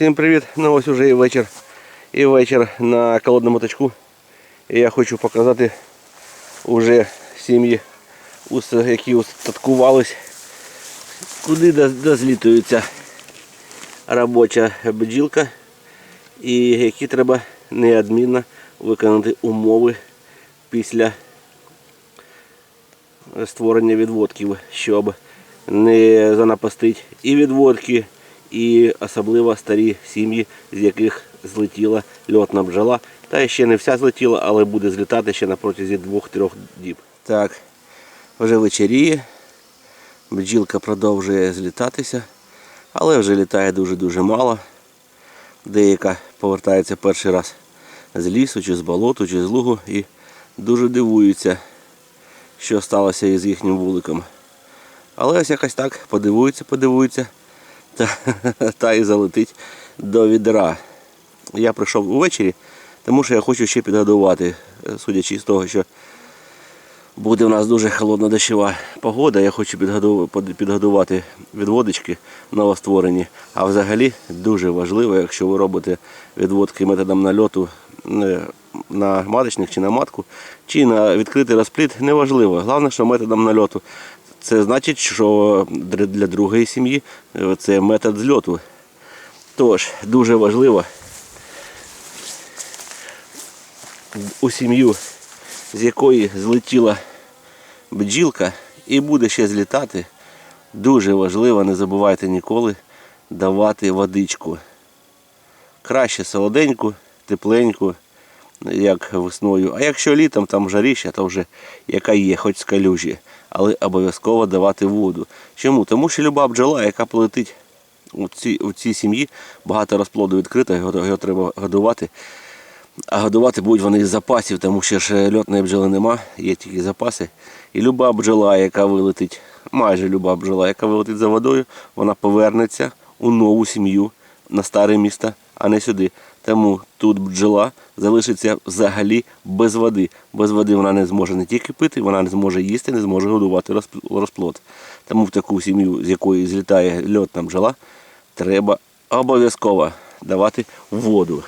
Всім привіт! Ну ось уже і вечір. І вечір на колодному точку. І я хочу показати уже сім'ї, які устаткувались, куди дозлітується робоча бджілка і які треба неодмінно виконати умови після створення відводків, щоб не занапастить і відводки, і особливо старі сім'ї, з яких злетіла льотна бджола. Та ще не вся злетіла, але буде злітати ще на протязі двох-трьох діб. Так, вже вечеріє. Бджілка продовжує злітатися, але вже літає дуже-дуже мало. Деяка повертається перший раз з лісу, чи з болоту, чи з лугу і дуже дивуються, що сталося із їхнім вуликом. Але ось якось так подивується, подивується та, та і залетить до відра. Я прийшов увечері, тому що я хочу ще підгодувати, е, судячи з того, що буде у нас дуже холодна дощова погода, я хочу підгоду- підгодувати відводочки новостворені. А взагалі дуже важливо, якщо ви робите відводки методом нальоту е, на маточник чи на матку, чи на відкритий розпліт, неважливо. Головне, що методом нальоту. Це значить, що для другої сім'ї е, це метод зльоту. Тож, дуже важливо у сім'ю, з якої злетіла бджілка і буде ще злітати, дуже важливо, не забувайте ніколи давати водичку. Краще солоденьку, тепленьку, як весною. А якщо літом там жаріща, то вже яка є, хоч з калюжі. Але обов'язково давати воду. Чому? Тому що люба бджола, яка полетить у цій, у цій сім'ї, багато розплоду відкрито, його, його треба годувати. А годувати будуть вони із запасів, тому що ж льотної бджоли нема, є тільки запаси. І люба бджола, яка вилетить, майже люба бджола, яка вилетить за водою, вона повернеться у нову сім'ю на старе місто, а не сюди. Тому тут бджола залишиться взагалі без води. Без води вона не зможе не тільки пити, вона не зможе їсти, не зможе годувати розплод. Тому в таку сім'ю, з якої злітає льотна бджола, треба обов'язково давати воду.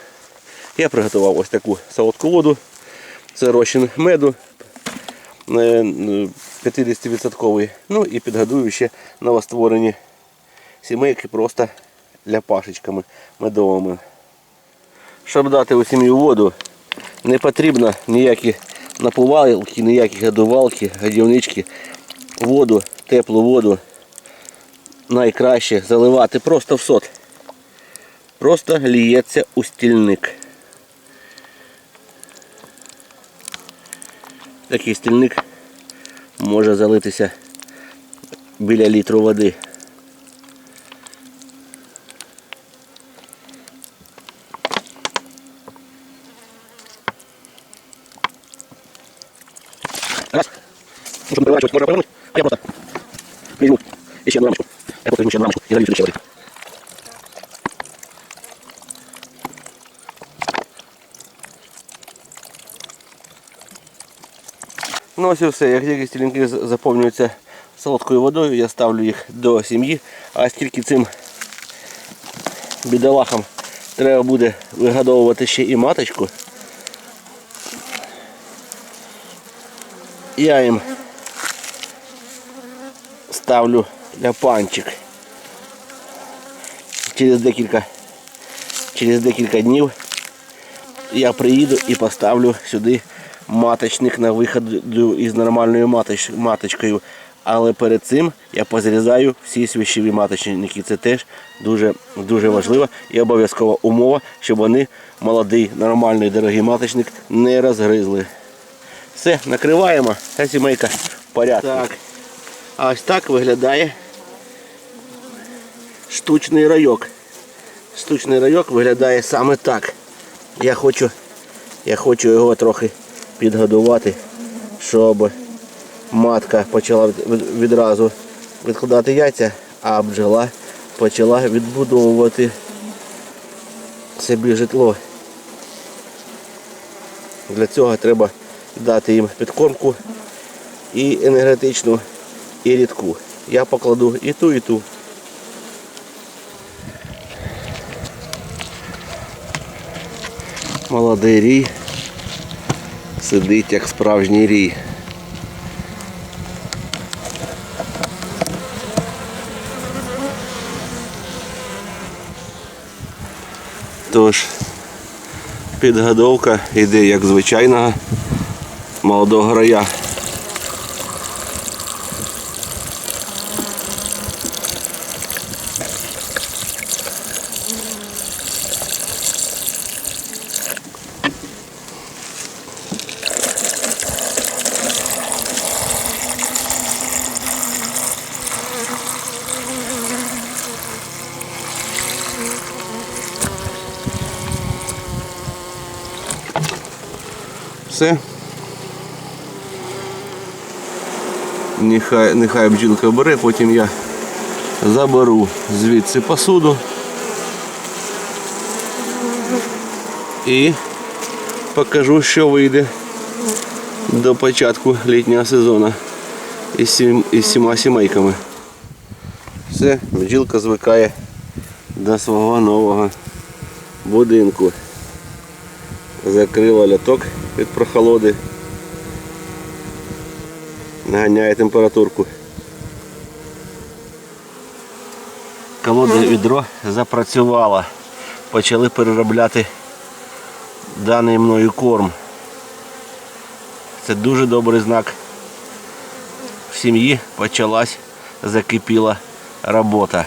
Я приготував ось таку солодку воду. Це розчин меду е, е, 50%. Ну і підгодую ще новостворені сімейки просто ляпашечками медовими. Щоб дати у сім'ю воду, не потрібно ніякі напувалки, ніякі годувалки, годівнички. Воду, теплу воду найкраще заливати просто в сот. Просто ліється у стільник. Такий стільник може залитися біля літру води. Нужно переворачивать, можно повернуть. А я просто возьму еще одну рамочку. Я просто возьму еще рамочку и залью еще воды. Ну і все. Як тільки стілінки заповнюються солодкою водою, я ставлю їх до сім'ї. А скільки цим бідолахам треба буде вигодовувати ще і маточку, я їм ставлю ляпанчик. Через декілька, через декілька днів я приїду і поставлю сюди маточник на виход із нормальною маточ, маточкою. Але перед цим я позрізаю всі свіщові маточники. Це теж дуже, дуже важливо і обов'язкова умова, щоб вони молодий, нормальний, дорогий маточник не розгризли. Все, накриваємо, ця сімейка в порядку. Так. А ось так виглядає штучний райок. Штучний райок виглядає саме так. Я хочу, я хочу його трохи підгодувати, щоб матка почала від- від- відразу відкладати яйця, а бджола почала відбудовувати собі житло. Для цього треба дати їм підкормку і енергетичну, і рідку. Я покладу і ту, і ту. Молодий рій. Сидить як справжній рій. Тож, підгодовка йде як звичайного молодого рая. Все. Нехай, нехай бджілка бере, потім я заберу звідси посуду і покажу, що вийде до початку літнього сезону із, сім, із сіма сімейками. Все, бджілка звикає до свого нового будинку. Закрила ляток від прохолоди. Наганяє температурку. Колодне відро запрацювало. Почали переробляти даний мною корм. Це дуже добрий знак. В сім'ї почалась закипіла робота.